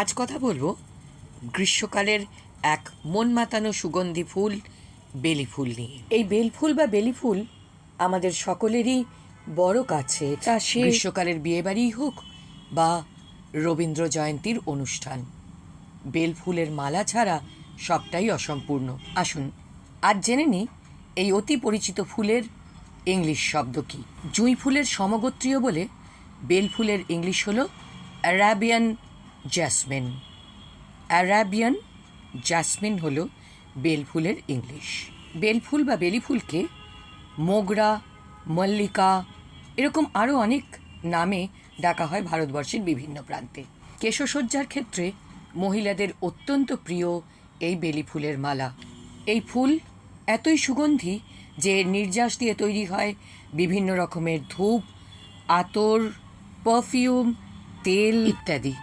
আজ কথা বলব গ্রীষ্মকালের এক মন মাতানো সুগন্ধি ফুল বেলি ফুল নিয়ে। এই বেল ফুল বা বেলি ফুল আমাদের সকলেরই বড় কাছে। তা সে গ্রীষ্মকালের বিয়েবাড়িই হোক বা রবীন্দ্র জয়ন্তীর অনুষ্ঠান বেল ফুলের মালা ছাড়া সবটাই অসম্পূর্ণ। আসুন আজ জেনে নিই এই অতি পরিচিত ফুলের ইংলিশ শব্দ কি। জুঁই ফুলের সমগোত্রীয় বলে বেল ফুলের ইংলিশ হলো অ্যারাবিয়ান জ্যাসমিন অ্যারাবিয়ান জাসমিন হলো বেল ফুলের ইংলিশ। বেল ফুল বা বেলি ফুলকে মোগরা, মল্লিকা এরকম আরও অনেক নামে ডাকা হয় ভারতবর্ষের বিভিন্ন প্রান্তে। কেশসজ্জার ক্ষেত্রে মহিলাদের অত্যন্ত প্রিয় এই বেলি ফুলের মালা। এই ফুল এতই সুগন্ধি যে নির্যাস দিয়ে তৈরি হয় বিভিন্ন রকমের ধূপ, আতর, পারফিউম, তেল ইত্যাদি।